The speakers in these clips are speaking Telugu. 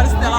పరిస్థితి ఎలా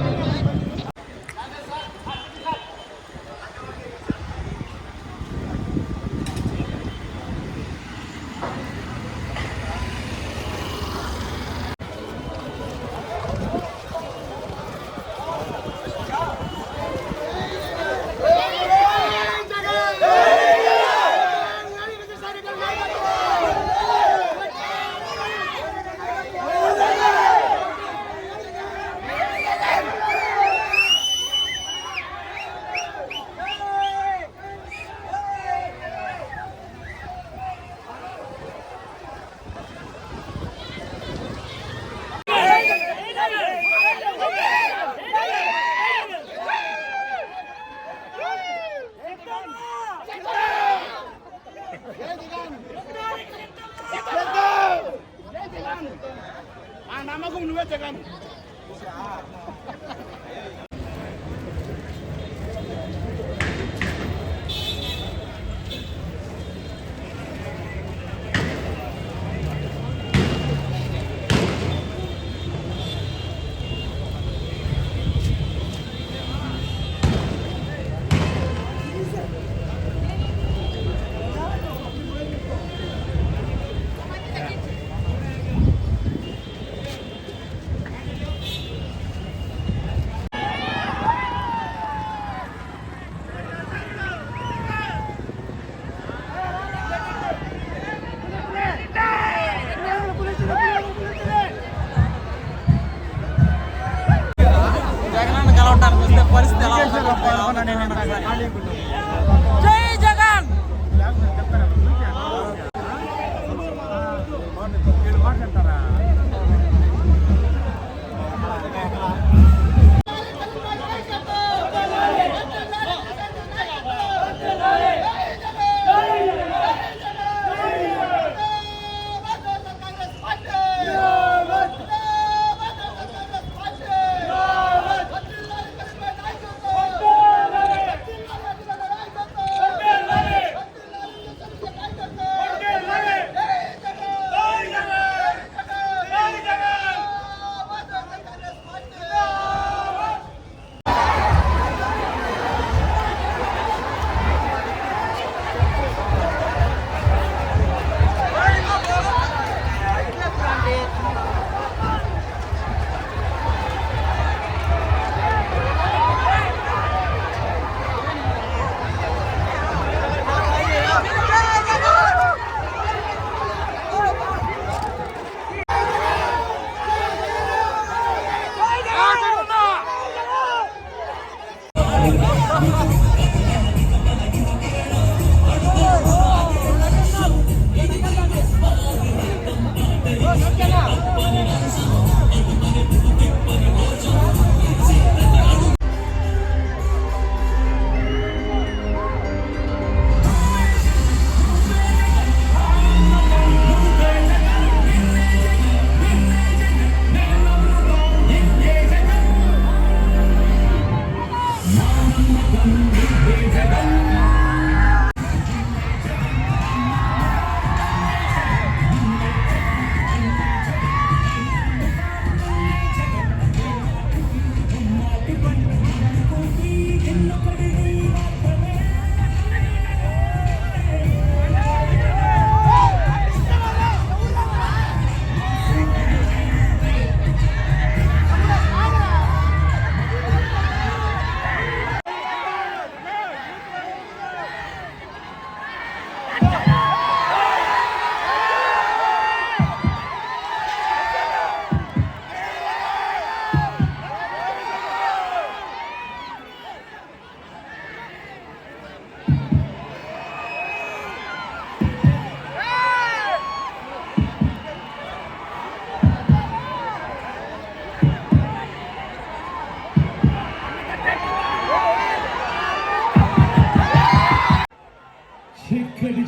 మా నమ్మకం నువ్వే తెగాను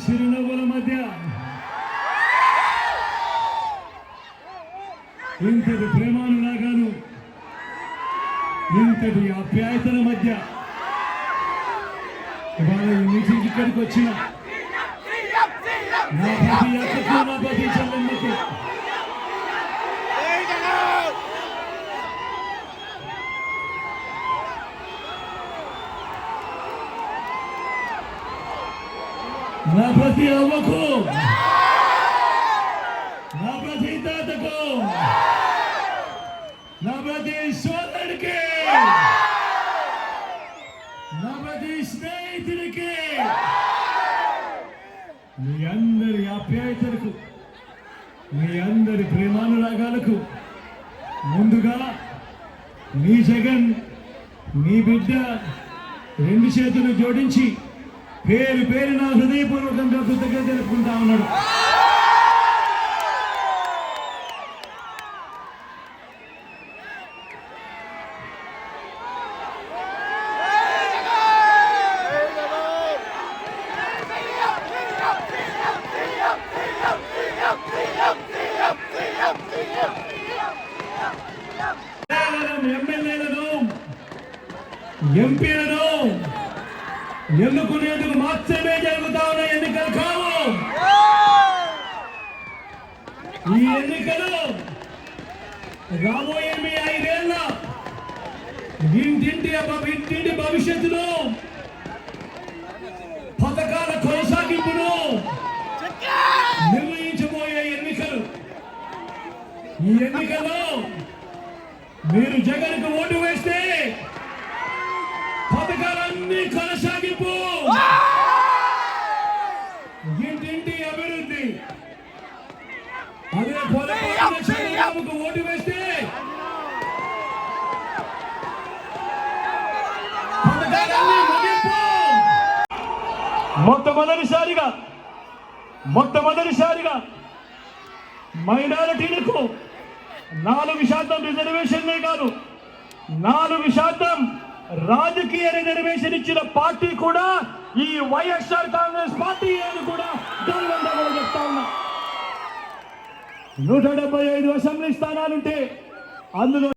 చిరునవ్వుల మధ్య ఇంతటి ప్రేమానురాగాలు ఇంతటి ఆప్యాయతల మధ్య ఇవాళ ఈ మీటింగ్ ఇక్కడికి వచ్చిన నా ప్రతి నా ప్రతి అవ్వకు. నా ప్రతి తాతకు. నా ప్రతి సోదరుడికి. నా ప్రతి స్నేహితుడికి. మీ అందరి ఆప్యాయతలకు మీ అందరి ప్రేమానురాగాలకు ముందుగా మీ జగన్ మీ బిడ్డ రెండు చేతులు జోడించి పేరు పేరున హృదయపూర్వకంగా కృతజ్ఞత తెలుపుకుంటా ఉన్నాడు కేవలం ఎమ్మెల్యేలను ఎంపీలను ఎన్నుకునేందుకు మాత్రమే జరుగుతా ఉన్న ఎన్నికలు కావు. ఈ ఎన్నికలు రాబోయే మీ ఐదేళ్ళ ఇంటింటి ఇంటింటి భవిష్యత్తును పథకాల కొనసాగింపును నిర్ణయించబోయే ఎన్నికలు. ఈ ఎన్నికల్లో మీరు జగన్కు ఓటు వేస్తే ఇంటింటి అభివృద్ధి. అదే చంద్రబాబుకు ఓటు వేస్తే మొట్టమొదటిసారిగా మొట్టమొదటిసారిగా మైనారిటీలకు నాలుగు శాతం రిజర్వేషన్లే కాదు నాలుగు శాతం రాజకీయ రిజర్వేషన్ ఇచ్చిన పార్టీ కూడా ఈ వైఎస్ఆర్ కాంగ్రెస్ పార్టీ అని కూడా గర్వంగా కూడా చెప్తా ఉన్నా. నూట డెబ్బై ఐదు అసెంబ్లీ స్థానాలుంటే అందులో